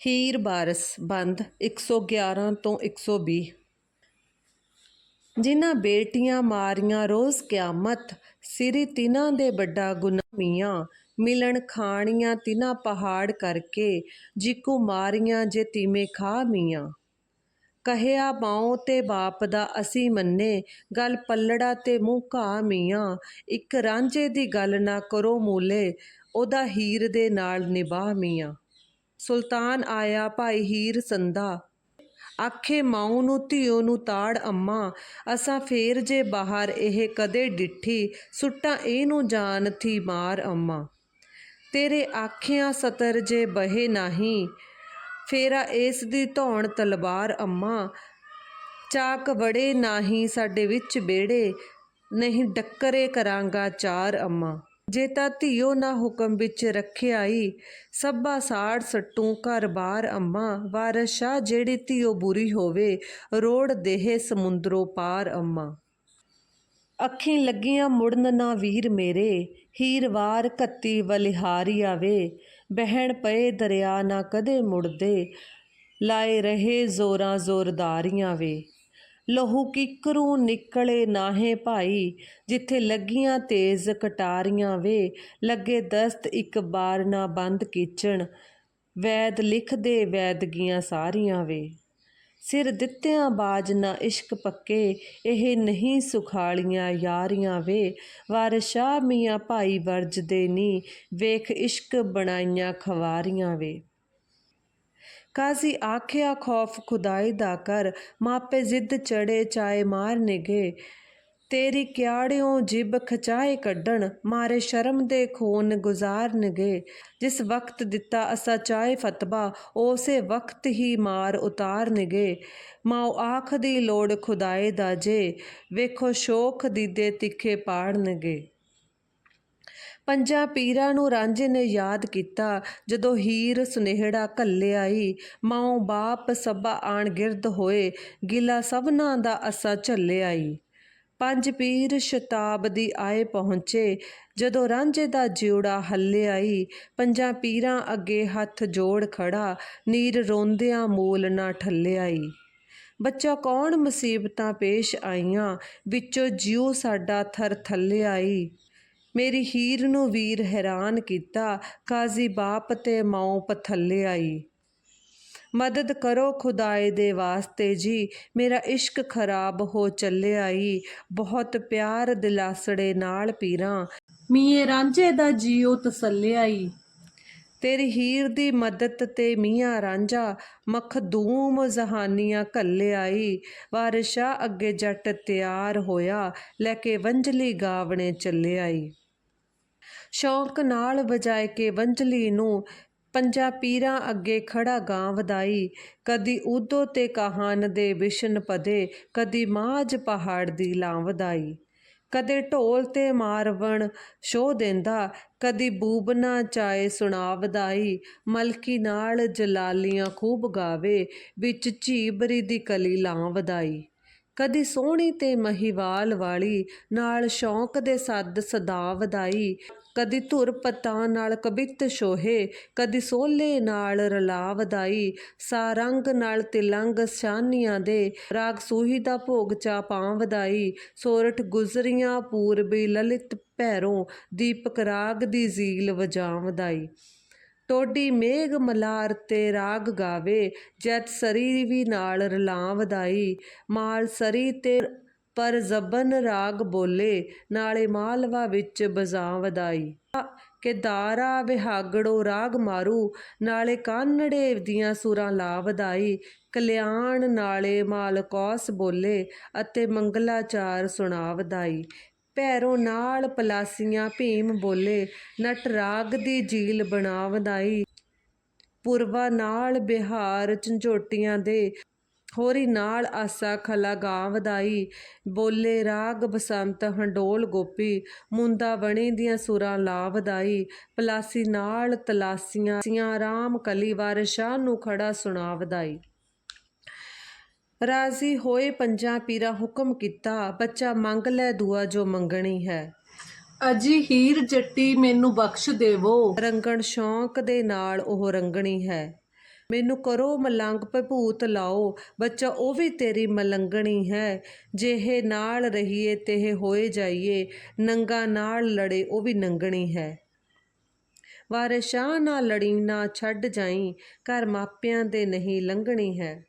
ਹੀਰ ਬਾਰਸ ਬੰਦ 111 ਤੋਂ 120 ਜਿਨ੍ਹਾਂ ਬੇਟੀਆਂ ਮਾਰੀਆਂ ਰੋਜ਼ ਕਿਆਮਤ, ਸਿਰੀ ਤਿਨਾਂ ਦੇ ਵੱਡਾ ਗੁਨਾਹ ਮੀਆਂ ਮਿਲਣ ਖਾਣੀਆਂ ਤਿਨਾਂ ਪਹਾੜ ਕਰਕੇ ਜਿਕੂ ਮਾਰੀਆਂ ਜੇ ਤੀਵੇਂ ਖਾ ਮੀਆਂ। ਕਹਿਆ ਮਾਂ ਤੇ ਬਾਪ ਦਾ ਅਸੀਂ ਮੰਨੇ, ਗੱਲ ਪੱਲੜਾ ਤੇ ਮੂੰਹ ਘਾ ਮੀਆਂ। ਇੱਕ ਰਾਂਝੇ ਦੀ ਗੱਲ ਨਾ ਕਰੋ ਮੂਲੇ, ਉਹਦਾ ਹੀਰ ਦੇ ਨਾਲ ਨਿਭਾ ਮੀਆਂ। ਸੁਲਤਾਨ ਆਇਆ, ਭਾਈ ਹੀਰ ਸੰਦਾ ਆਖੇ ਮਾਂ ਨੂੰ ਧੀਓ ਨੂੰ ਤਾੜ ਅੰਮਾ, ਅਸਾਂ ਫੇਰ ਜੇ ਬਾਹਰ ਇਹ ਕਦੇ ਡਿੱਠੀ, ਸੁੱਟਾਂ ਇਹਨੂੰ ਜਾਨ ਥੀ ਮਾਰ ਅੰਮਾ। ਤੇਰੇ ਆਖਿਆਂ ਸਤਰ ਜੇ ਬਹੇ ਨਹੀਂ, ਫੇਰਾ ਇਸ ਦੀ ਧੌਣ ਤਲਵਾਰ ਅੰਮਾ। ਚਾਕ ਵੜੇ ਨਾਹੀ ਸਾਡੇ ਵਿੱਚ ਬੇੜੇ, ਨਹੀਂ ਡੱਕਰੇ ਕਰਾਂਗਾ ਚਾਰ ਅੰਮਾ। ਜੇ ਤਾਂ ਧੀਓ ਨਾ ਹੁਕਮ ਵਿੱਚ ਰੱਖਿਆਈ ਸੱਬਾ ਸਾੜ ਸੱਟੂ ਘਰ ਬਾਰ ਅੰਮਾ। ਵਾਰਸ਼ਾ ਜਿਹੜੀ ਧੀਓ ਬੁਰੀ ਹੋਵੇ, ਰੋੜ ਦੇਹ ਸਮੁੰਦਰੋਂ ਪਾਰ ਅੰਮਾ। ਅੱਖੀਂ ਲੱਗੀਆਂ ਮੁੜਨ ਨਾ ਵੀਰ ਮੇਰੇ, ਹੀਰ ਵਾਰ ਕੱਤੀ ਬਲਿਹਾਰੀ ਆਵੇ। ਬਹਿਣ ਪਏ ਦਰਿਆ ਨਾ ਕਦੇ ਮੁੜਦੇ, ਲਾਏ ਰਹੇ ਜ਼ੋਰਾਂ ਜ਼ੋਰਦਾਰੀਆਂ ਵੇ। ਲਹੂ ਕਿਕਰੂ ਨਿਕਲੇ ਨਾਹੇ ਭਾਈ, ਜਿੱਥੇ ਲੱਗੀਆਂ ਤੇਜ਼ ਕਟਾਰੀਆਂ ਵੇ, ਲੱਗੇ ਦਸਤ ਇੱਕ ਬਾਰ ਨਾ ਬੰਦ ਕੀਚਣ, ਵੈਦ ਲਿਖਦੇ ਵੈਦਗੀਆਂ ਸਾਰੀਆਂ ਵੇ। ਸਿਰ ਦਿੱਤਿਆਂ ਬਾਜ ਨਾ ਇਸ਼ਕ ਪੱਕੇ, ਇਹ ਨਹੀਂ ਸੁਖਾਲੀਆਂ ਯਾਰੀਆਂ ਵੇ। ਵਾਰਸ਼ਾ ਮੀਆਂ ਭਾਈ ਵਰਜਦੇ ਨੀ, ਵੇਖ ਇਸ਼ਕ ਬਣਾਈਆਂ ਖਵਾਰੀਆਂ ਵੇ। ਕਾਜ਼ੀ ਆਖਿਆ, ਖੌਫ ਖੁਦਾਈ ਦਾ ਕਰ, ਮਾਪੇ ਜ਼ਿੱਦ ਚੜੇ ਚਾਏ ਮਾਰ ਨਿਗੇ ਤੇਰੀ ਕਿਆੜਿਓਂ ਜਿਬ ਖਚਾਏ ਕੱਢਣ, ਮਾਰੇ ਸ਼ਰਮ ਦੇ ਖੂਨ ਗੁਜ਼ਾਰਨਗੇ ਜਿਸ ਵਕਤ ਦਿੱਤਾ ਅਸਾ ਚਾਏ ਫਤਵਾ, ਉਸੇ ਵਕਤ ਹੀ ਮਾਰ ਉਤਾਰਨਗੇ ਮਾਉ ਆਖ ਦੀ ਲੋੜ ਖੁਦਾਏ ਦਾ ਜੇ, ਵੇਖੋ ਸ਼ੋਖ ਦੀਦੇ ਤਿੱਖੇ ਪਾੜਨਗੇ ਪੰਜਾਂ ਪੀਰਾਂ ਨੂੰ ਰਾਂਝੇ ਨੇ ਯਾਦ ਕੀਤਾ, ਜਦੋਂ ਹੀਰ ਸੁਨੇਹੜਾ ਘੱਲਿਆਈ ਮਾਂ ਬਾਪ ਸਭਾ ਆਣ ਗਿਰਦ ਹੋਏ, ਗਿਲਾ ਸਭਨਾਂ ਦਾ ਅਸਾ ਝੱਲਿਆਈ ਪੰਜ ਪੀਰ ਸ਼ਤਾਬਦੀ ਆਏ ਪਹੁੰਚੇ, ਜਦੋਂ ਰਾਂਝੇ ਦਾ ਜਿਉੜਾ ਹੱਲੇ ਆਈ, ਪੰਜਾਂ ਪੀਰਾਂ ਅੱਗੇ ਹੱਥ ਜੋੜ ਖੜਾ, ਨੀਰ ਰੋਂਦਿਆਂ ਮੂਲ ਨਾ ਠੱਲੇ ਆਈ। ਬੱਚਾ ਕੌਣ ਮੁਸੀਬਤਾਂ ਪੇਸ਼ ਆਈਆਂ, ਵਿੱਚੋਂ ਜਿਉ ਸਾਡਾ ਥਰ ਥੱਲੇ ਆਈ। ਮੇਰੀ ਹੀਰ ਨੂੰ ਵੀਰ ਹੈਰਾਨ ਕੀਤਾ, ਕਾਜ਼ੀ ਬਾਪ ਤੇ ਮਾਂ ਪਥੱਲੇ ਆਈ। ਮਦਦ ਕਰੋ ਖੁਦਾਏ ਦੇ ਵਾਸਤੇ ਜੀ, ਮੇਰਾ ਇਸ਼ਕ ਖਰਾਬ ਹੋ ਚੱਲਿਆ ਈ ਬਹੁਤ ਪਿਆਰ ਦਿਲਾਸੜੇ ਨਾਲ ਪੀਰਾਂ, ਮੀਏ ਰਾਂਝੇ ਦਾ ਜੀਉ ਤਸੱਲਿਆ ਈ ਤੇਰੀ ਹੀਰ ਦੀ ਮਦਦ ਤੇ ਮੀਆਂ ਰਾਂਝਾ ਮਖਦੂਮ ਜ਼ਹਾਨੀਆਂ ਘੱਲਿਆਈ। ਵਾਰਿਸ਼ਾ ਅੱਗੇ ਜੱਟ ਤਿਆਰ ਹੋਇਆ, ਲੈ ਕੇ ਵੰਝਲੀ ਗਾਵਣੇ ਚੱਲਿਆਈ। ਸ਼ੌਂਕ ਨਾਲ ਵਜਾਏ ਕੇ ਵੰਝਲੀ ਨੂੰ ਪੰਜਾਂ ਪੀਰਾਂ ਅੱਗੇ ਖੜਾ ਗਾਂ ਵਧਾਈ ਕਦੀ ਉਦੋਂ ਤੇ ਕਹਾਨ ਦੇ ਵਿਸ਼ਨ ਪਦੇ, ਕਦੀ ਮਾਝ ਪਹਾੜ ਦੀ ਲਾਂ ਵਧਾਈ ਕਦੇ ਢੋਲ ਤੇ ਮਾਰਵਣ ਸ਼ੋ ਦਿੰਦਾ, ਕਦੀ ਬੂਬਨਾ ਚਾਏ ਸੁਣਾ ਵਧਾਈ ਮਲਕੀ ਨਾਲ ਜਲਾਲੀਆਂ ਖੂਬ ਗਾਵੇ, ਵਿੱਚ ਝੀਬਰੀ ਦੀ ਕਲੀ ਲਾਂ ਵਧਾਈ ਕਦੀ ਸੋਹਣੀ ਤੇ ਮਹੀਵਾਲ ਵਾਲੀ, ਨਾਲ ਸ਼ੌਂਕ ਦੇ ਸੱਦ ਸਦਾ ਵਧਾਈ ਕਦੀ ਧੁਰ ਪਤਾਂ ਨਾਲ ਕਬਿੱਤ ਸ਼ੋਹੇ ਕਦੀ ਸੋਲੇ ਨਾਲ ਰਲਾ ਵਧਾਈ ਸਾਰੰਗ ਨਾਲ ਤਿਲੰਗ ਸ਼ਾਨੀਆਂ ਦੇ, ਰਾਗ ਸੂਹੀ ਦਾ ਭੋਗ ਚਾ ਪਾਂ ਵਧਾਈ ਸੋਰਠ ਗੁਜ਼ਰੀਆਂ ਪੂਰਬੀ ਲਲਿਤ ਭੈਰੋਂ, ਦੀਪਕ ਰਾਗ ਦੀ ਜ਼ੀਲ ਵਜਾਂ ਵਧਾਈ ਟੋਡੀ ਮੇਘ ਮਲਾਰ ਤੇ ਰਾਗ ਗਾਵੇ, ਜੈਤ ਸਰੀ ਵੀ ਨਾਲ ਰਲਾਂ ਵਧਾਈ ਮਾਲ ਸਰੀ ਤੇ ਪਰ ਜ਼ਬਨ ਰਾਗ ਬੋਲੇ, ਨਾਲੇ ਮਾਲਵਾ ਵਿੱਚ ਬਜ਼ਾਂ ਵਧਾਈ ਕਿ ਦਾਰਾ ਵਿਹਾਗੜੋ ਰਾਗ ਮਾਰੂ, ਨਾਲੇ ਕਾਨੜੇ ਦੀਆਂ ਸੁਰਾਂ ਲਾ ਵਧਾਈ ਕਲਿਆਣ ਨਾਲੇ ਮਾਲਕੌਸ ਬੋਲੇ ਅਤੇ ਮੰਗਲਾਚਾਰ ਸੁਣਾ ਵਧਾਈ ਪੈਰੋਂ ਨਾਲ ਪਲਾਸੀਆਂ ਭੀਮ ਬੋਲੇ, ਨਟ ਰਾਗ ਦੀ ਝੀਲ ਬਣਾ ਵਧਾਈ ਪੁਰਵਾ ਨਾਲ ਬਿਹਾਰ ਝੰਝੋਟੀਆਂ ਦੇ, ਹੋਰੀ ਨਾਲ ਆਸਾ ਖਲਾ ਗਾਂ ਵਧਾਈ ਬੋਲੇ ਰਾਗ ਬਸੰਤ ਹੰਡੋਲ ਗੋਪੀ, ਮੁੰਦਾ ਬਣੀ ਦੀਆਂ ਸੁਰਾਂ ਲਾ ਵਧਾਈ ਪਲਾਸੀ ਨਾਲ ਤਲਾਸੀਆਂ, ਸੀਆਂ ਰਾਮ ਕਲੀ ਵਾਰ ਸ਼ਾਹ ਨੂੰ ਖੜਾ ਸੁਣਾ ਵਧਾਈ ਰਾਜ਼ੀ ਹੋਏ ਪੰਜਾਂ ਪੀਰਾਂ ਹੁਕਮ ਕੀਤਾ ਬੱਚਾ ਮੰਗ ਲੈ ਦੁਆ ਜੋ ਮੰਗਣੀ ਹੈ। ਅਜੀ ਹੀਰ ਜੱਟੀ ਮੈਨੂੰ ਬਖਸ਼ ਦੇਵੋ। ਰੰਗਣ ਸ਼ੌਂਕ ਦੇ ਨਾਲ ਉਹ ਰੰਗਣੀ ਹੈ। ਮੈਨੂੰ ਕਰੋ ਮਲੰਗ ਭਭੂਤ ਲਾਓ ਬੱਚਾ ਉਹ ਵੀ ਤੇਰੀ ਮਲੰਗਣੀ ਹੈ। ਜਿਹੇ ਨਾਲ ਰਹੀਏ ਤੇਹ ਹੋਏ ਜਾਈਏ ਨੰਗਾ ਨਾਲ ਲੜੇ ਉਹ ਵੀ ਨੰਗਣੀ ਹੈ। ਵਾਰਿਸ਼ਾਂ ਨਾਲ ਲੜੀ ਨਾ ਛੱਡ ਜਾਈ ਘਰ ਮਾਪਿਆਂ ਦੇ ਨਹੀਂ ਲੰਘਣੀ ਹੈ।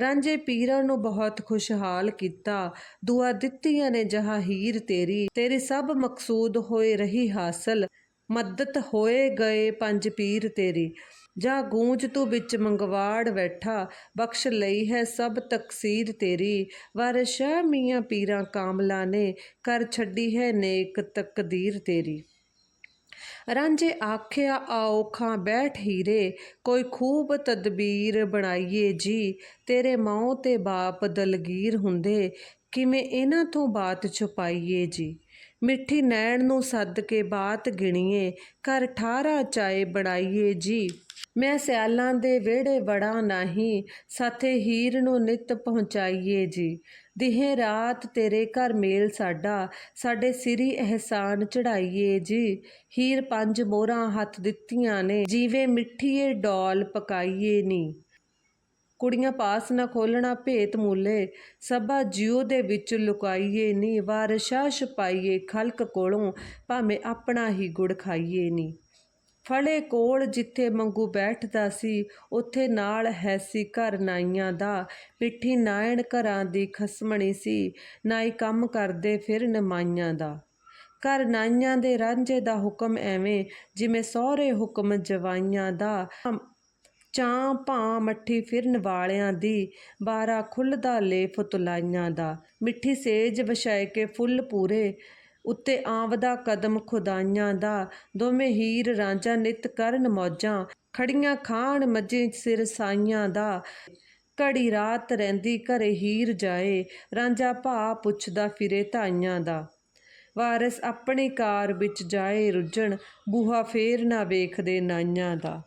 ਰਾਂਝੇ ਪੀਰਾਂ ਨੂੰ ਬਹੁਤ ਖੁਸ਼ਹਾਲ ਕੀਤਾ। ਦੁਆ ਦਿੱਤੀਆਂ ਨੇ, ਜਹਾਂ ਹੀਰ ਤੇਰੀ ਤੇਰੀ ਸਭ ਮਕਸੂਦ ਹੋਏ ਰਹੀ ਹਾਸਲ। ਮਦਦ ਹੋਏ ਗਏ ਪੰਜ ਪੀਰ ਤੇਰੀ। ਜਾ ਗੂੰਜ ਤੂੰ ਵਿੱਚ ਮੰਗਵਾੜ ਬੈਠਾ, ਬਖਸ਼ ਲਈ ਹੈ ਸਭ ਤਕਸੀਰ ਤੇਰੀ। ਵਾਰਿਸ਼ਾਂ ਮੀਆਂ ਪੀਰਾਂ ਕਾਮਲਾ ਨੇ, ਕਰ ਛੱਡੀ ਹੈ ਨੇਕ ਤਕਦੀਰ ਤੇਰੀ। ਰਾਂਝੇ ਆਖਿਆ, ਆਓ ਖਾਂ ਬੈਠ ਹੀਰੇ, ਕੋਈ ਖੂਬ ਤਦਬੀਰ ਬਣਾਈਏ ਜੀ। ਤੇਰੇ ਮਾਂ ਤੇ ਬਾਪ ਦਲਗੀਰ ਹੁੰਦੇ, ਕਿਵੇਂ ਇਹਨਾਂ ਤੋਂ ਬਾਤ ਛੁਪਾਈਏ ਜੀ? ਮਿੱਠੀ ਨੈਣ ਨੂੰ ਸੱਦ ਕੇ ਬਾਤ ਗਿਣੀਏ, ਘਰ ਠਾਰਾ ਚਾਏ ਬਣਾਈਏ ਜੀ। ਮੈਂ ਸਿਆਲਾਂ ਦੇ ਵਿਹੜੇ ਵੜਾ ਨਹੀਂ, ਸਾਥੇ ਹੀਰ ਨੂੰ ਨਿਤ ਪਹੁੰਚਾਈਏ ਜੀ। ਦਿਹੇ ਰਾਤ ਤੇਰੇ ਘਰ ਮੇਲ ਸਾਡਾ, ਸਾਡੇ ਸਿਰੀ ਅਹਿਸਾਨ ਚੜਾਈਏ ਜੀ। ਹੀਰ ਪੰਜ ਮੋਹਰਾਂ ਹੱਥ ਦਿੱਤੀਆਂ ਨੇ, ਜਿਵੇਂ ਮਿੱਠੀਏ ਡੋਲ ਪਕਾਈਏ ਨੀ। ਕੁੜੀਆਂ ਪਾਸ ਨਾ ਖੋਲਣਾ ਭੇਤ ਮੂਲੇ, ਸਭਾ ਜਿਉ ਦੇ ਵਿੱਚ ਲੁਕਾਈਏ ਨੀ। ਵਾਰਸ਼ਾ ਛਪਾਈਏ ਖਲਕ ਕੋਲੋਂ, ਭਾਵੇਂ ਆਪਣਾ ਹੀ ਗੁੜ ਖਾਈਏ ਨੀ। ਫੜੇ ਕੋਲ ਜਿੱਥੇ ਮੰਗੂ ਬੈਠਦਾ ਸੀ, ਉੱਥੇ ਨਾਲ ਹੈ ਸੀ ਘਰ ਨਾਈਆਂ ਦਾ। ਪਿੱਠੀ ਨਾਇਣ ਘਰਾਂ ਦੀ ਖਸਮਣੀ ਸੀ ਨਾਈ ਕੰਮ ਕਰਦੇ ਫਿਰ ਨਮਾਈਆਂ ਦਾ। ਘਰ ਨਾਈਆਂ ਦੇ ਰਾਂਝੇ ਦਾ ਹੁਕਮ ਐਵੇਂ, ਜਿਵੇਂ ਸਹੁਰੇ ਹੁਕਮ ਜਵਾਈਆਂ ਦਾ। ਚਾਂ ਭਾਂ ਮੱਠੀ ਫਿਰਨ ਵਾਲਿਆਂ ਦੀ, ਬਾਰਾ ਖੁੱਲਦਾ ਲੇਫ ਤੁਲਾਈਆਂ ਦਾ। ਮਿੱਠੀ ਸੇਜ ਵਿਛਾਏ ਕੇ ਫੁੱਲ ਪੂਰੇ ਉੱਤੇ ਆਵਦਾ ਕਦਮ ਖੁਦਾਈਆਂ ਦਾ। ਦੋਵੇਂ ਹੀਰ ਰਾਂਝਾ ਨਿਤ ਕਰਨ ਮੌਜਾਂ, ਖੜੀਆਂ ਖਾਣ ਮੱਝੇ ਸਿਰ ਸਾਈਆਂ ਦਾ। ਘੜੀ ਰਾਤ ਰਹਿੰਦੀ ਘਰੇ ਹੀਰ ਜਾਏ, ਰਾਂਝਾ ਭਾ ਪੁੱਛਦਾ ਫਿਰੇ ਧਾਈਆਂ ਦਾ। ਵਾਰਿਸ ਆਪਣੀ ਕਾਰ ਵਿੱਚ ਜਾਏ ਰੁੱਝਣ, ਬੂਹਾ ਫੇਰ ਨਾ ਵੇਖਦੇ ਨਾਈਆਂ ਦਾ।